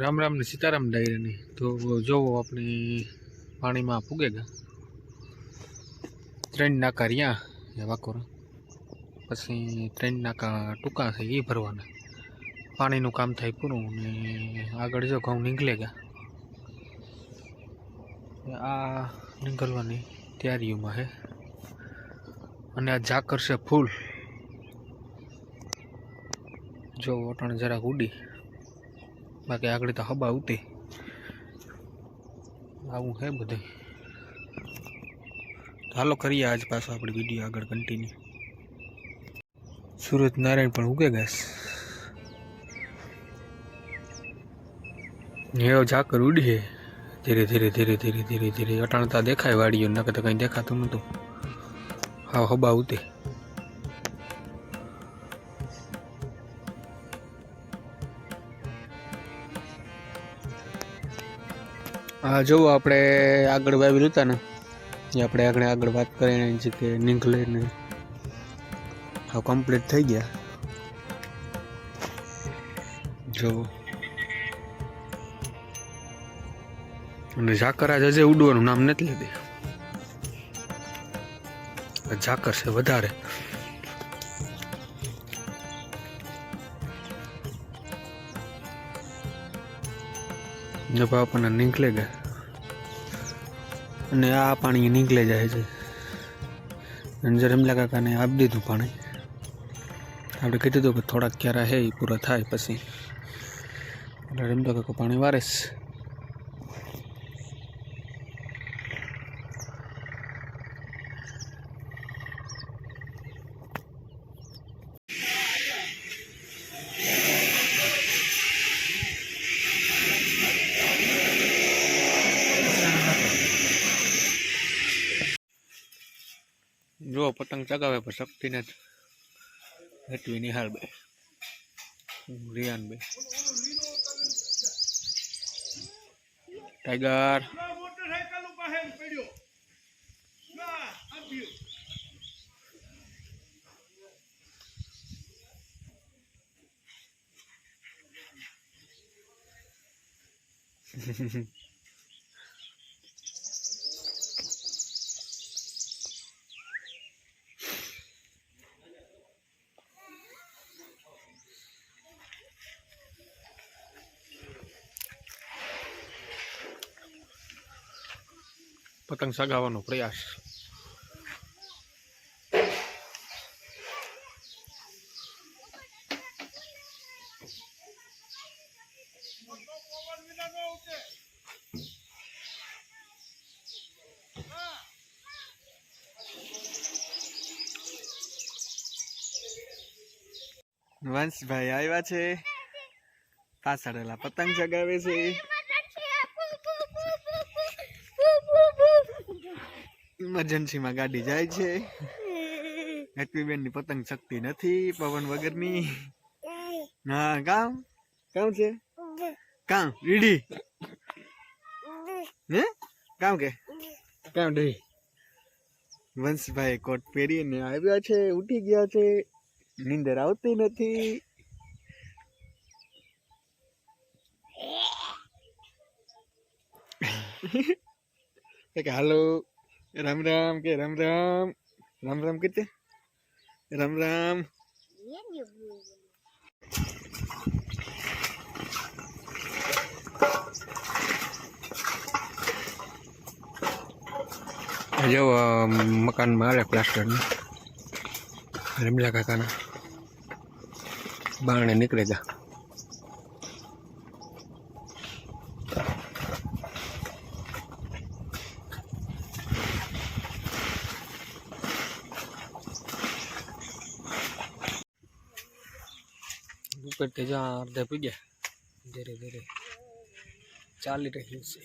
રામ રામ ને સીતારામ ડાયરાની. તો જોવો આપણી પાણીમાં ફૂગે ગયા ત્રણ નાકા રહ્યા વાકોરા. પછી ત્રણ નાકા ટૂંકા છે એ ભરવાના. પાણીનું કામ થાય પૂરું ને આગળ જો ઘઉં નીકળે ગયા. આ નીકળવાની તૈયારીઓમાં છે અને આ ઝાકર છે ફૂલ. જો વટાણ જરાક ઉડી. બાકી આગળ તો હબા ઉતી આવું છે બધું હાલો કરીએ આજ પાછો આપણે વીડિયો આગળ કન્ટિન્યુ સુરત નારાયણ પણ ઉગે ગેસ હેવ ઝાકર ઉડી ધીરે ધીરે ધીરે ધીરે ધીરે ધીરે અટાણતા દેખાય વાડીઓ નકર તો કંઈ દેખાતું નહોતું. હા હબા ઉતી હા જો આપણે આગળ વાવેલું હતા ને, એ આપણે આગળ આગળ વાત કરીને છે કે નીકળે ને, હા કમ્પ્લીટ થઈ ગયા. જો અને ઝાકર આજ હજે ઉડવાનું નામ નથી લેતી. ઝાકર છે વધારે. ને આપણને નીકળે ગયા અને આ પાણી નીકળે જાય છે. અને રમલા કાકાને આપી દીધું પાણી. આપણે કીધું હતું કે થોડાક ક્યારે હે એ પૂરા થાય પછી. એટલે રમતા કાકા પાણી વારે જો પતંગ ચગાવે પણ શક્તિને જ. હેટવી નિહાલભાઈ બે. રિયાન બે. ટાઈગર. પતંગ સગાવવાનો પ્રયાસ. વંશભાઈ આવ્યા છે. પાછળેલા પતંગ ચગાવે છે. ઇમરજન્સીમાં ગાડી જાય છે. હેપીબેનની પતંગ શક્તિ નથી પવન વગરની. હા કામ? કામ છે? કામ રીડી હે? કામ કે? કામ ડી. વંશભાઈ કોટ પહેરીને આવ્યા છે ઉઠી ગયા છે. નીંદર આવતી નથી. કે હાલો. રામ રામ કે રામ રામ રામ રામ કીતે રામ રામ જો મકાન મારે પ્લાસ્ટર રમલા કાકાના બારણે નીકળે જા તે જ્યાં અડધા પીગ્યા ધીરે ધીરે ચાલી રહ્યું છે.